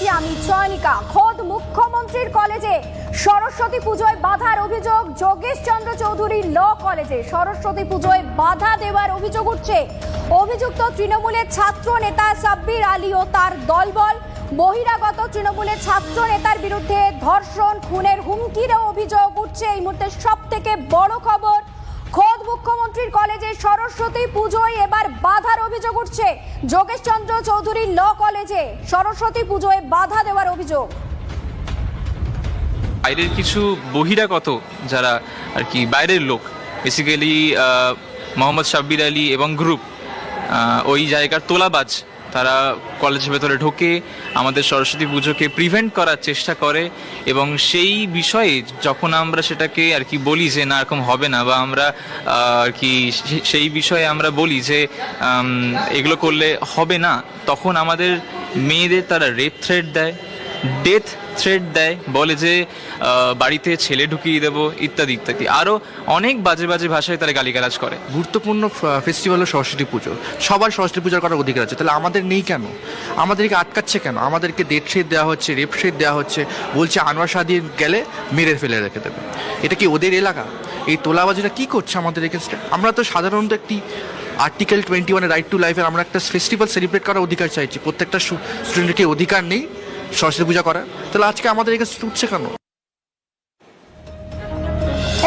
রয়েছি আমি, চয়নিকা, খোদ মুখ্যমন্ত্রীর কলেজে। সরস্বতী পুজোয় বাধার অভিযোগ যোগেশ চন্দ্র চৌধুরী ল কলেজে। সরস্বতী পুজোয় বাধা দেওয়ার অভিযোগ উঠছে। অভিযুক্ত তৃণমূলের ছাত্র নেতা সাব্বির আলী ও তার দলবল। বহিরাগত তৃণমূলের ছাত্র নেতার বিরুদ্ধে ধর্ষণ, খুনের হুমকিরও অভিযোগ উঠছে। এই মুহূর্তে সব থেকে বড় খবর মুখ্যমন্ত্রীর কলেজে সরস্বতী পুজোয় এবার বাধার অভিযোগ উঠছে। যোগেশ চন্দ্র চৌধুরী ল কলেজে সরস্বতী পুজোয় বাধা দেওয়ার অভিযোগ। বাইরের কিছু বহিরাগত যারা আর কি বাইরের লোক বেসিক্যালি মোহাম্মদ শাব্বির আলী এবং গ্রুপ ওই জায়গার তোলাবাজ তারা কলেজের ভেতরে ঢোকে, আমাদের সরস্বতী পুজোকে প্রিভেন্ট করার চেষ্টা করে এবং সেই বিষয়ে যখন আমরা সেটাকে আর কি বলি যে না, এরকম হবে না বা আমরা আর কি সেই বিষয়ে আমরা বলি যে এগুলো করলে হবে না, তখন আমাদের মেয়েদের তারা রেপ থ্রেট দেয়। ডেথ থ্রেট দেয়, বলে যে বাড়িতে ছেলে ঢুকিয়ে দেবো, ইত্যাদি ইত্যাদি। আরও অনেক বাজে বাজে ভাষায় তারা গালিগালাজ করে। গুরুত্বপূর্ণ ফেস্টিভ্যাল হলো সরস্বতী পুজো। সবার সরস্বতী পূজার করার অধিকার আছে। তাহলে আমাদের নেই কেন? আমাদেরকে আটকাচ্ছে কেন? আমাদেরকে ডেথ শেড দেওয়া হচ্ছে রেপ শেড দেওয়া হচ্ছে। বলছে, আনোয়ার দিয়ে গেলে মেরে ফেলে রেখে দেবে। এটা কি ওদের এলাকা? এই তোলাবাজিটা কি করছে আমাদের এগেনস্টে আমরা তো সাধারণত একটি আর্টিকেল টোয়েন্টি ওয়ানের রাইট টু লাইফের আমরা একটা ফেস্টিভ্যাল সেলিব্রেট করার অধিকার চাইছি। প্রত্যেকটা স্টুডেন্টের অধিকার নেই। সরস্বতী পূজা করে। তাহলে আজকে আমাদের এখানে ছুটছে কেন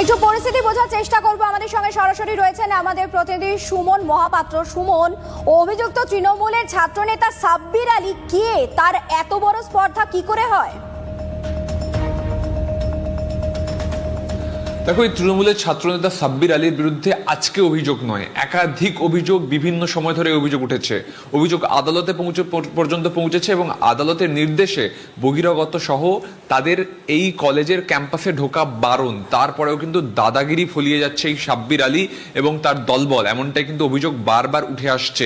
একটু পরিস্থিতি বোঝার চেষ্টা করব আমাদের সঙ্গে। সরাসরি রয়েছেন আমাদের প্রতিনিধি সুমন মহাপাত্র। সুমন, অভিযুক্ত তৃণমূলের ছাত্রনেতা সাব্বির আলী, কে? তার এত বড় স্পর্ধা কি করে হয়? দেখো, এই তৃণমূলের ছাত্রনেতা সাব্বির আলীর বিরুদ্ধে আজকে অভিযোগ নয়, একাধিক অভিযোগ বিভিন্ন সময় ধরে অভিযোগ উঠেছে। অভিযোগ আদালতে পৌঁছে পর্যন্ত পৌঁছেছে এবং আদালতের নির্দেশে বহিরাগত সহ তাদের এই কলেজের ক্যাম্পাসে ঢোকা বারণ। তারপরেও কিন্তু দাদাগিরি ফলিয়ে যাচ্ছে এই সাব্বির আলী এবং তার দলবল, এমনটাই কিন্তু অভিযোগ বারবার উঠে আসছে।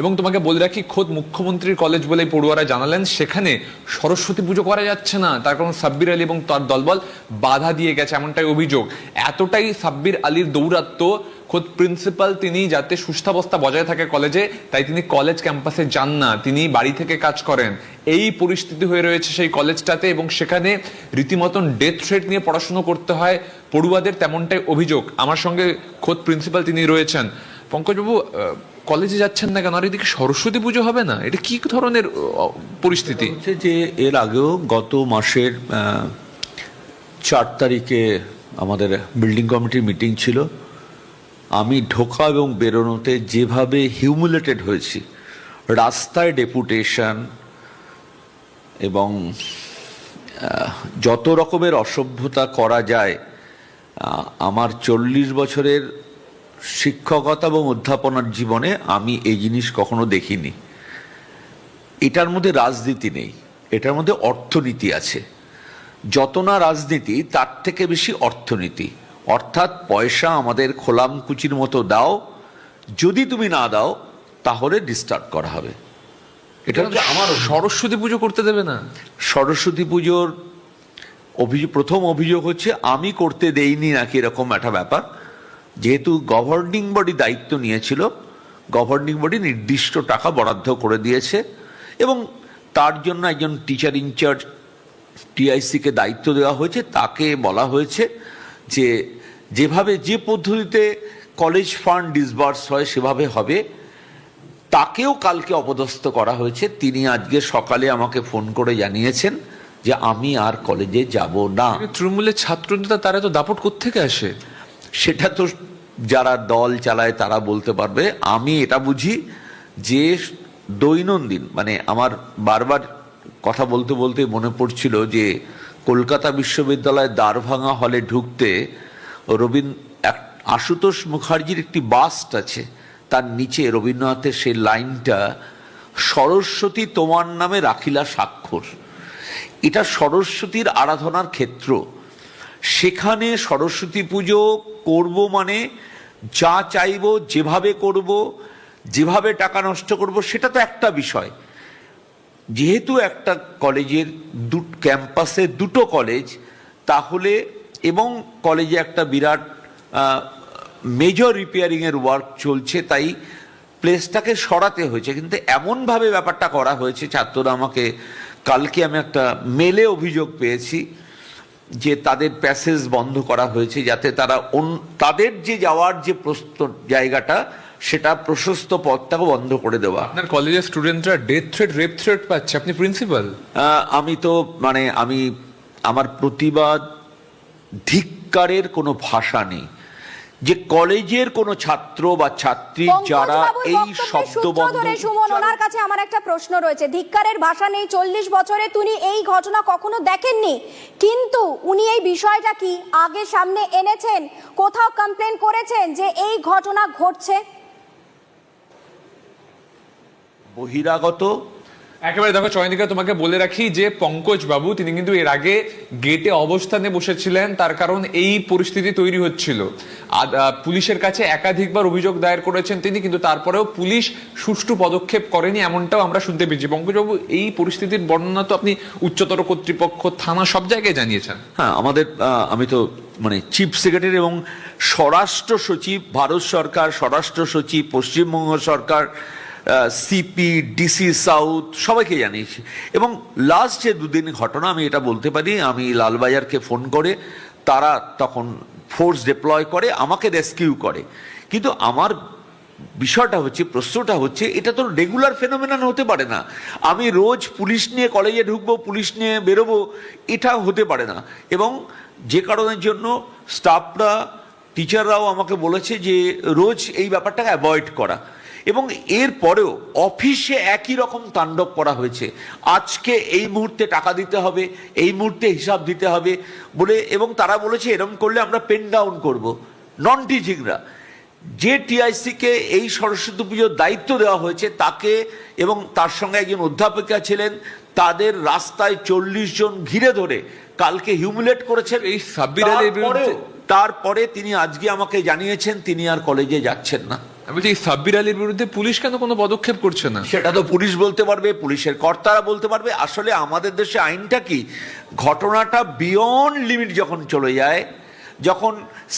এবং তোমাকে বলে রাখি, খোদ মুখ্যমন্ত্রীর কলেজ বলে পড়ুয়ারা জানালেন, সেখানে সরস্বতী পুজো করা যাচ্ছে না। তার কারণ সাব্বির আলী এবং তার দলবল বাধা দিয়ে গেছে এমনটাই অভিযোগ। এতটাই সাব্বির আলীর দৌরাত্ম, খোদ প্রিন্সিপাল তিনি যাতে সুষ্ঠাবস্থা বজায় থাকে কলেজে, তাই তিনি কলেজ ক্যাম্পাসে যান না। তিনি বাড়ি থেকে কাজ করেন। এই পরিস্থিতি হয়ে রয়েছে সেই কলেজটাতে এবং সেখানে রীতিমতন ডেথ থ্রেট নিয়ে পড়াশুনো করতে হয়। পড়ুয়াদের তেমনটাই অভিযোগ। আমার সঙ্গে খোদ প্রিন্সিপাল তিনি রয়েছেন। পঙ্কজবাবু কলেজে যাচ্ছেন না কেন? আর এদিকে সরস্বতী পুজো হবে না? এটা কি ধরনের পরিস্থিতি? যে এর আগেও গত মাসের চার তারিখে আমাদের বিল্ডিং কমিটির মিটিং ছিল। আমি ঢোকা এবং বেরোনোতে যেভাবে হিউমুলেটেড হয়েছি, রাস্তায় ডেপুটেশন এবং যত রকমের অসভ্যতা করা যায় আমার চল্লিশ বছরের শিক্ষকতা এবং অধ্যাপনার জীবনে আমি এই জিনিস কখনো দেখিনি। এটার মধ্যে রাজনীতি নেই এটার মধ্যে অর্থনীতি আছে। যত না রাজনীতি তার থেকে বেশি অর্থনীতি। অর্থাৎ পয়সা আমাদের খোলামকুচির মতো দাও যদি তুমি না দাও তাহলে ডিস্টার্ব করা হবে। এটা আমার সরস্বতী পুজো করতে দেবে না? সরস্বতী পুজোর অভিযোগ প্রথম অভিযোগ হচ্ছে আমি করতে দেইনি নাকি? এরকম একটা ব্যাপার। যেহেতু গভর্নিং বডি দায়িত্ব নিয়েছিল গভর্নিং বডি নির্দিষ্ট টাকা বরাদ্দ করে দিয়েছে এবং তার জন্য একজন টিচার ইনচার্জ টিআইসিকে দায়িত্ব দেওয়া হয়েছে। তাকে বলা হয়েছে যে যেভাবে যে পদ্ধতিতে কলেজ ফান্ড ডিসবার্স হয়, সেভাবে হবে। তাকেও কালকে অপদস্থ করা হয়েছে। তিনি আজকে সকালে আমাকে ফোন করে জানিয়েছেন যে আমি আর কলেজে যাব না। তৃণমূলের ছাত্র নেতা তারা তো দাপট কোত্থেকে আসে? সেটা তো যারা দল চালায় তারা বলতে পারবে। আমি এটা বুঝি যে দৈনন্দিন মানে আমার বারবার কথা বলতে বলতে মনে পড়ছিল যে কলকাতা বিশ্ববিদ্যালয়ের দ্বারভাঙা হলে ঢুকতে রবীন, এক আশুতোষ মুখার্জির একটি বাস্ট আছে, তার নিচে রবীন্দ্রনাথের সেই লাইনটা, সরস্বতী তোমার নামে রাখিলা স্বাক্ষর। এটা সরস্বতীর আরাধনার ক্ষেত্র। সেখানে সরস্বতী পুজো করব মানে যা চাইব, যেভাবে করব, যেভাবে টাকা নষ্ট করব, সেটা তো একটা বিষয়। যেহেতু একটা কলেজের দু, ক্যাম্পাসে দুটো কলেজ, তাহলে এবং কলেজে একটা বিরাট মেজর রিপেয়ারিংয়ের ওয়ার্ক চলছে, তাই প্লেসটাকে সরাতে হয়েছে। কিন্তু এমনভাবে ব্যাপারটা করা হয়েছে, ছাত্ররা আমাকে, কালকে আমি একটা মেলে অভিযোগ পেয়েছি। যে তাদের প্যাসেজ বন্ধ করা হয়েছে যাতে তারা তাদের যে যাওয়ার যে প্রস্ত জায়গাটা সেটা প্রশস্ত পথটাকে বন্ধ করে দেওয়া। আপনার কলেজের স্টুডেন্টরা ডেথ থ্রেট রেপ থ্রেট পাচ্ছে। আপনি প্রিন্সিপাল আমি তো মানে আমি আমার প্রতিবাদ ধিক্কারের কোনো ভাষা নেই। যে কলেজের কোন ছাত্র বা ছাত্রী যারা এই শব্দবন্ধ সুমন ওনার কাছে আমার একটা প্রশ্ন রয়েছে। ধিক্কারের ভাষা নেই চল্লিশ বছরে তিনি এই ঘটনা কখনো দেখেননি? কিন্তু উনি এই বিষয়টা কি আগে সামনে এনেছেন কোথাও কমপ্লেন করেছেন যে এই ঘটনা ঘটছে? বহিরাগত একেবারে দেখো চয়নিকা, তোমাকে বলে রাখি যে পঙ্কজ বাবু, তিনি কিন্তু এর আগে গেটে অবস্থানে বসেছিলেন, তার কারণ এই পরিস্থিতি তৈরি হচ্ছিল। পুলিশের কাছে একাধিকবার অভিযোগ দায়ের করেছেন তিনি, কিন্তু তারপরেও পুলিশ সুষ্ঠু পদক্ষেপ করেনি, এমনটাও আমরা শুনতে পেয়েছি। পঙ্কজ বাবু, এই পরিস্থিতির বর্ণনা তো আপনি উচ্চতর কর্তৃপক্ষ, থানা সব জায়গায় জানিয়েছেন। হ্যাঁ আমাদের আমি তো মানে চিফ সেক্রেটারি এবং স্বরাষ্ট্র সচিব, ভারত সরকার, স্বরাষ্ট্র সচিব, পশ্চিমবঙ্গ সরকার সিপি ডিসি সাউথ সবাইকে জানিয়েছি। এবং লাস্ট যে দুদিন ঘটনা, আমি এটা বলতে পারি, আমি লালবাজারকে ফোন করে, তারা তখন ফোর্স ডিপ্লয় করে, আমাকে রেস্কিউ করে। কিন্তু আমার বিষয়টা হচ্ছে, প্রশ্নটা হচ্ছে, এটা তো রেগুলার ফেনোমেনন হতে পারে না। আমি রোজ পুলিশ নিয়ে কলেজে ঢুকবো, পুলিশ নিয়ে বেরোবো, এটা হতে পারে না। এবং যে কারণের জন্য স্টাফরা টিচাররাও আমাকে বলেছে যে, রোজ এই ব্যাপারটাকে অ্যাভয়েড করা। এবং এর পরেও অফিসে একই রকম তাণ্ডব করা হয়েছে। আজকে এই মুহূর্তে টাকা দিতে হবে এই মুহূর্তে হিসাব দিতে হবে বলে এবং তারা বলেছে এরকম করলে আমরা পেন ডাউন করব। নন টিচিংরা যে টিআইসিকে এই সরস্বতী পুজোর দায়িত্ব দেওয়া হয়েছে তাকে এবং তার সঙ্গে একজন অধ্যাপিকা ছিলেন তাদের রাস্তায় চল্লিশ জন ঘিরে ধরে কালকে হিউমিলেট করেছেন। এই সাব্বির তারপরে তিনি আজকে আমাকে জানিয়েছেন তিনি আর কলেজে যাচ্ছেন না। আমি বলছি এই সাব্বির আলীর বিরুদ্ধে পুলিশ কেন কোনো পদক্ষেপ করছে না? সেটা তো পুলিশ বলতে পারবে পুলিশের কর্তারা বলতে পারবে। আসলে আমাদের দেশে আইনটা কি? ঘটনাটা বিয়ন্ড লিমিট যখন চলে যায় যখন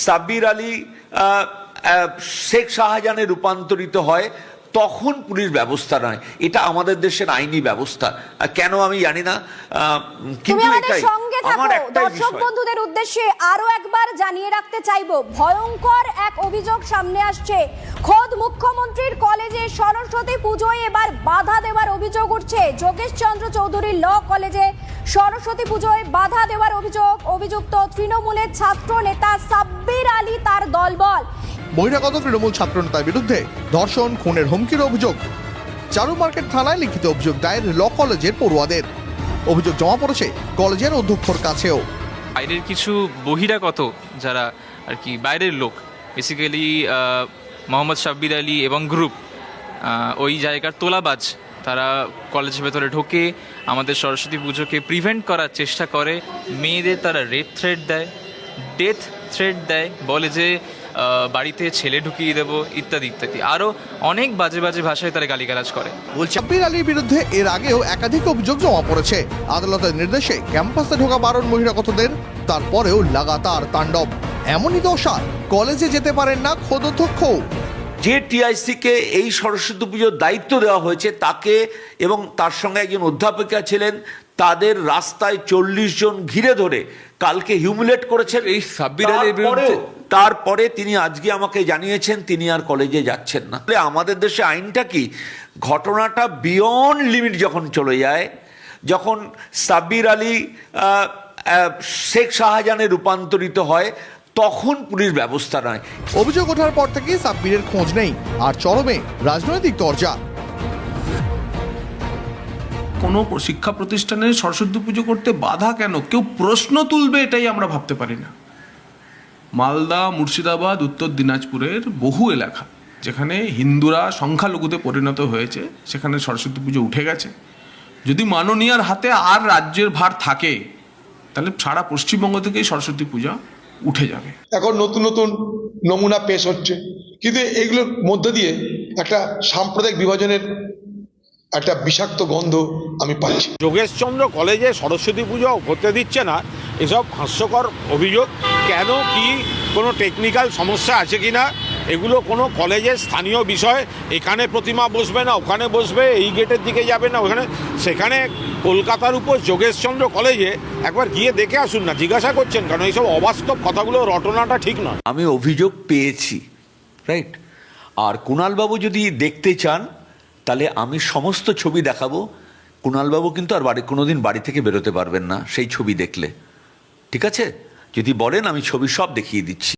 সাব্বির আলী শেখ শাহজাহানে রূপান্তরিত হয় তখন পুলিশ ব্যবস্থা নয়। এটা আমাদের দেশের আইনি ব্যবস্থা। কেন আমি জানি না কিন্তু এটাই। সঙ্গে থাকো। দর্শক বন্ধুদের উদ্দেশ্যে আরও একবার জানিয়ে রাখতে চাইব ভয়ঙ্কর এক অভিযোগ সামনে আসছে। খোদ মুখ্যমন্ত্রীর কলেজে সরস্বতী পুজোয় এবার বাধা দেওয়ার অভিযোগ উঠছে। যোগেশ চন্দ্র চৌধুরী ল কলেজে সরস্বতী পুজোয় বাধা দেওয়ার অভিযোগ। অভিযুক্ত তৃণমূলের ছাত্র নেতা সাব্বির আলী তার দলবল। বহিরাগত তৃণমূল ছাত্রনেতার বিরুদ্ধে ধর্ষণ খুনের হুমকির অভিযোগ। চারু মার্কেট থানায় লিখিত অভিযোগ দায়ের ল কলেজের পড়ুয়াদের। অভিযোগ জমা পড়েছে কলেজের অধ্যক্ষর কাছেও। বাইরের কিছু বহিরাগত যারা আর কি বাইরের লোক বেসিক্যালি মোহাম্মদ শাব্বির আলী এবং গ্রুপ ওই জায়গার তোলাবাজ, তারা কলেজের ভেতরে ঢোকে, আমাদের সরস্বতী পুজোকে প্রিভেন্ট করার চেষ্টা করে, মেয়েদের তারা রেপ থ্রেট দেয় ডেথ থ্রেট দেয়, বলে যে বাড়িতে ছেলে ঢুকিয়ে দেবো ইত্যাদি ইত্যাদি। আরও অনেক বাজে বাজে ভাষায় তারা গালিগালাজ করে। বলছে সাব্বির আলীর বিরুদ্ধে এর আগেও একাধিক অভিযোগ জমা পড়েছে। আদালতের নির্দেশে ক্যাম্পাসে ঢোকা বারণ বহিরাগতদের তারপরেও লাগাতার তাণ্ডব। এমনই দশা কলেজে যেতে পারেন না খোদ অধ্যক্ষও যে টিআইসিকে এই সরস্বতী পুজোর দায়িত্ব দেওয়া হয়েছে তাকে এবং তার সঙ্গে একজন অধ্যাপিকা ছিলেন তাদের রাস্তায় চল্লিশ জন ঘিরে ধরে কালকে হিউমিলেট করেছেন। এই সাব্বির আলীর বিরুদ্ধে- তারপরে তিনি আজকে আমাকে জানিয়েছেন তিনি আর কলেজে যাচ্ছেন না। তাহলে আমাদের দেশে আইনটা কি? ঘটনাটা বিয়ন্ড লিমিট যখন চলে যায় যখন সাব্বির আলী আহ, আহ, শেখ শাহজাহানে রূপান্তরিত হয় তখন পুলিশ ব্যবস্থা নয়। অভিযোগ ওঠার পর থেকে সাব্বিরের খোঁজ নেই আর চরমে রাজনৈতিক দরজা। কোনো শিক্ষা প্রতিষ্ঠানে সরস্বতী পুজো করতে বাধা কেন? কেউ প্রশ্ন তুলবে এটাই আমরা ভাবতে পারি না। মালদা, মুর্শিদাবাদ, উত্তর দিনাজপুরের বহু এলাকা, যেখানে হিন্দুরা সংখ্যালঘুতে পরিণত হয়েছে, সেখানে সরস্বতী পুজো উঠে গেছে। যদি মাননীয়ার হাতে আর রাজ্যের ভার থাকে, তাহলে সারা পশ্চিমবঙ্গ থেকেই সরস্বতী পূজা উঠে যাবে। এখন নতুন নতুন নমুনা পেশ হচ্ছে। কিন্তু এগুলোর মধ্যে দিয়ে একটা সাম্প্রদায়িক বিভাজনের একটা বিষাক্ত গন্ধ আমি পাচ্ছি। যোগেশচন্দ্র কলেজে সরস্বতী পুজো হতে দিচ্ছে না এসব হাস্যকর অভিযোগ। কেন কি কোনো টেকনিক্যাল সমস্যা আছে কি না এগুলো কোনো কলেজের স্থানীয় বিষয়। এখানে প্রতিমা বসবে না ওখানে বসবে এই গেটের দিকে যাবে না ওখানে। সেখানে কলকাতার উপর যোগেশচন্দ্র কলেজে একবার গিয়ে দেখে আসুন না জিজ্ঞাসা করছেন কারণ এইসব অবাস্তব কথাগুলো রটনাটা ঠিক নয়। আমি অভিযোগ পেয়েছি রাইট আর কুণালবাবু যদি দেখতে চান তাহলে আমি সমস্ত ছবি দেখাবো। কুণালবাবু কিন্তু আর বাড়ি কোনো দিন বাড়ি থেকে বেরোতে পারবেন না, সেই ছবি দেখলে। ঠিক আছে? যদি বলেন আমি ছবি সব দেখিয়ে দিচ্ছি।